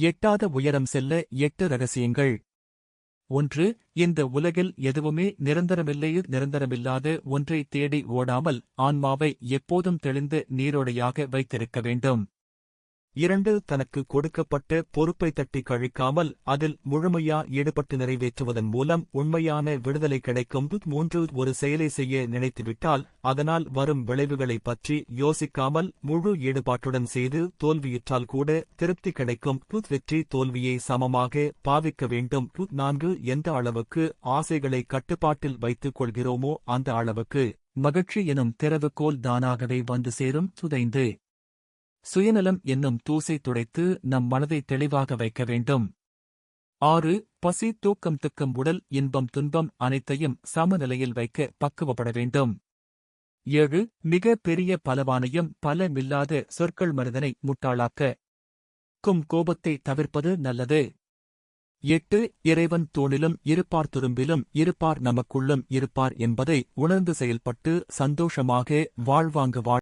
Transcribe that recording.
எட்டாத உயரம் செல்ல எட்டு ரகசியங்கள். ஒன்று இந்த உலகில் எதுவுமே நிரந்தரமில்லையே நிரந்தரமில்லாத ஒன்றை தேடி ஓடாமல் ஆன்மாவை எப்போதும் தெளிந்த நீரோடையாக வைத்திருக்க வேண்டும். இரண்டு தனக்கு கொடுக்கப்பட்ட பொறுப்பை தட்டி கழிக்காமல் அதில் முழுமையா ஈடுபட்டு நிறைவேற்றுவதன் மூலம் உண்மையான விடுதலை கிடைக்கும். மூன்று ஒரு செயலை செய்ய நினைத்துவிட்டால் அதனால் வரும் விளைவுகளைப் பற்றி யோசிக்காமல் முழு ஈடுபாட்டுடன் செய்து தோல்வியிற்றால் கூட திருப்தி கிடைக்கும். வெற்றி தோல்வியை சமமாக பாவிக்க வேண்டும். நான்கு எந்த அளவுக்கு ஆசைகளை கட்டுப்பாட்டில் வைத்துக் கொள்கிறோமோ அந்த அளவுக்கு மகிழ்ச்சி எனும் திறவுகோல் தானாகவே வந்து சேரும். துதைந்து சுயநலம் என்னும் தூசை துடைத்து நம் மனதை தெளிவாக வைக்க வேண்டும். ஆறு பசி தூக்கம் துக்கம் உடல் இன்பம் துன்பம் அனைத்தையும் சமநிலையில் வைக்க பக்குவப்பட வேண்டும். ஏழு மிக பெரிய பலவானையும் பலமில்லாத சொற்கள் மனிதனை முட்டாளாக்க. கும் கோபத்தை தவிர்ப்பது நல்லது. எட்டு இறைவன் தோளிலும் இருப்பார் துரும்பிலும் இருப்பார் நமக்குள்ளும் இருப்பார் என்பதை உணர்ந்து செயல்பட்டு சந்தோஷமாக வாழ்வாங்கு வாழ்